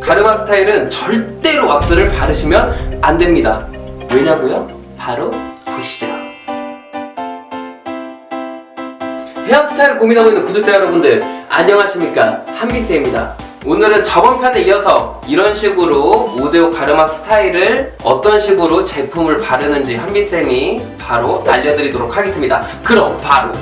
가르마 스타일은 절대로 왁스를 바르시면 안 됩니다. 왜냐고요? 바로 보시죠. 헤어스타일을 고민하고 있는 구독자 여러분들 안녕하십니까 한비스입니다. 오늘은 저번 편에 이어서 이런 식으로 5대5 가르마 스타일을 어떤 식으로 제품을 바르는지 한비쌤이 바로 알려드리도록 하겠습니다. 그럼 바로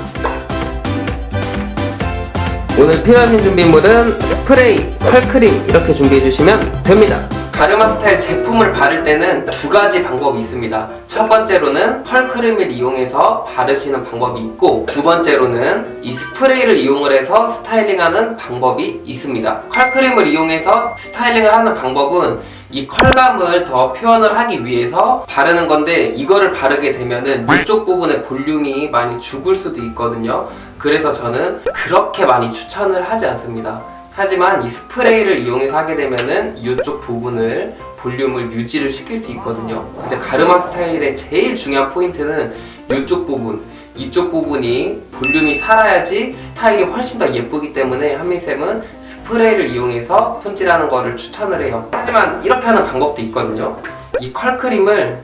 오늘 필요하신 준비물은 스프레이, 펄크림 이렇게 준비해 주시면 됩니다. 가르마 스타일 제품을 바를 때는 두 가지 방법이 있습니다. 첫 번째로는 펄크림을 이용해서 바르시는 방법이 있고 두 번째로는 이 스프레이를 이용을 해서 스타일링하는 방법이 있습니다. 펄크림을 이용해서 스타일링을 하는 방법은 이 컬감을 더 표현을 하기 위해서 바르는 건데 이거를 바르게 되면은 이쪽 부분의 볼륨이 많이 죽을 수도 있거든요. 그래서 저는 그렇게 많이 추천을 하지 않습니다. 하지만 이 스프레이를 이용해서 하게 되면은 이쪽 부분을 볼륨을 유지를 시킬 수 있거든요. 근데 가르마 스타일의 제일 중요한 포인트는 이쪽 부분, 이쪽 부분이 볼륨이 살아야지 스타일이 훨씬 더 예쁘기 때문에 한미쌤은 스프레이를 이용해서 손질하는 거를 추천을 해요. 하지만 이렇게 하는 방법도 있거든요. 이 컬크림을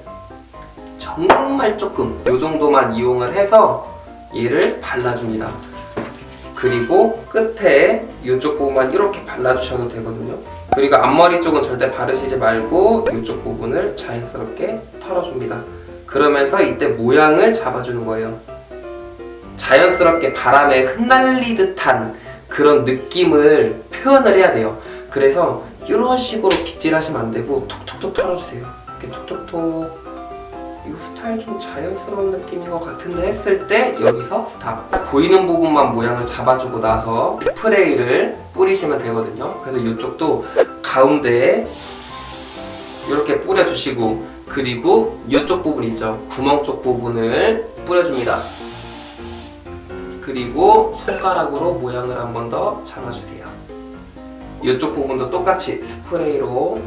정말 조금 이 정도만 이용을 해서 얘를 발라줍니다. 그리고 끝에 이쪽 부분만 이렇게 발라주셔도 되거든요. 그리고 앞머리 쪽은 절대 바르시지 말고 이쪽 부분을 자연스럽게 털어줍니다. 그러면서 이때 모양을 잡아주는 거예요. 자연스럽게 바람에 흩날리듯한 그런 느낌을 표현을 해야 돼요. 그래서 이런 식으로 빗질하시면 안 되고 톡톡톡 털어주세요. 이렇게 톡톡톡. 이 스타일 좀 자연스러운 느낌인 것 같은데 했을 때 여기서 스탑. 보이는 부분만 모양을 잡아주고 나서 스프레이를 뿌리시면 되거든요. 그래서 이쪽도 가운데에 이렇게 뿌려주시고 그리고 이쪽 부분 있죠? 구멍 쪽 부분을 뿌려줍니다. 그리고 손가락으로 모양을 한 번 더 잡아주세요 이쪽 부분도 똑같이 스프레이로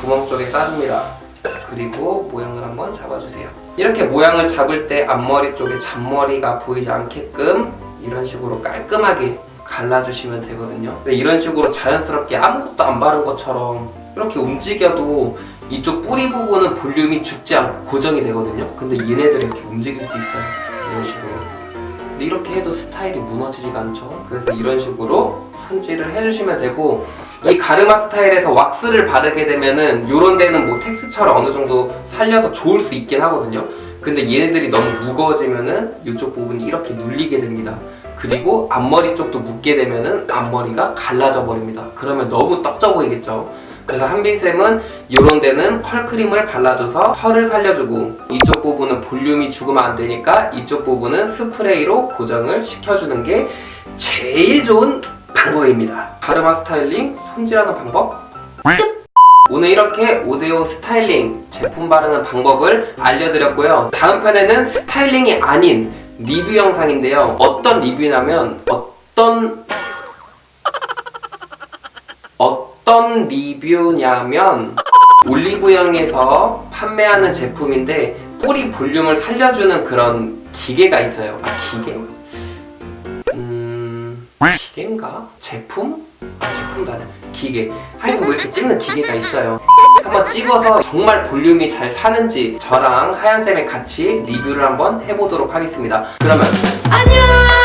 구멍 쪽에 싸줍니다 그리고 모양을 한번 잡아주세요. 이렇게 모양을 잡을 때 앞머리 쪽에 잔머리가 보이지 않게끔 이런 식으로 깔끔하게 갈라주시면 되거든요. 이런 식으로 자연스럽게 아무것도 안 바른 것처럼 이렇게 움직여도 이쪽 뿌리 부분은 볼륨이 죽지 않고 고정이 되거든요. 근데 얘네들은 이렇게 움직일 수 있어요. 이런 식으로. 근데 이렇게 해도 스타일이 무너지지가 않죠. 그래서 이런 식으로 손질을 해주시면 되고 이 가르마 스타일에서 왁스를 바르게 되면은 요런 데는 뭐 텍스처를 어느 정도 살려서 좋을 수 있긴 하거든요. 근데 얘네들이 너무 무거워지면은 이쪽 부분이 이렇게 눌리게 됩니다. 그리고 앞머리 쪽도 묶게 되면은 앞머리가 갈라져 버립니다. 그러면 너무 떡져 보이겠죠. 그래서 한빈쌤은 이런 데는 컬크림을 발라줘서 컬을 살려주고 이쪽 부분은 볼륨이 죽으면 안 되니까 이쪽 부분은 스프레이로 고정을 시켜주는 게 제일 좋은 방법입니다. 가르마 스타일링 손질하는 방법 끝! 오늘 이렇게 5대5 스타일링 제품 바르는 방법을 알려드렸고요. 다음 편에는 스타일링이 아닌 리뷰 영상인데요. 어떤 리뷰냐면 어떤 리뷰냐면 올리브영에서 판매하는 제품인데 뿌리 볼륨을 살려주는 그런 기계가 있어요. 아 기계? 음 기계인가? 제품? 아 제품도 아니야. 기계. 하여튼 뭐 이렇게 찍는 기계가 있어요. 한번 찍어서 정말 볼륨이 잘 사는지 저랑 하얀쌤이 같이 리뷰를 한번 해보도록 하겠습니다. 그러면 안녕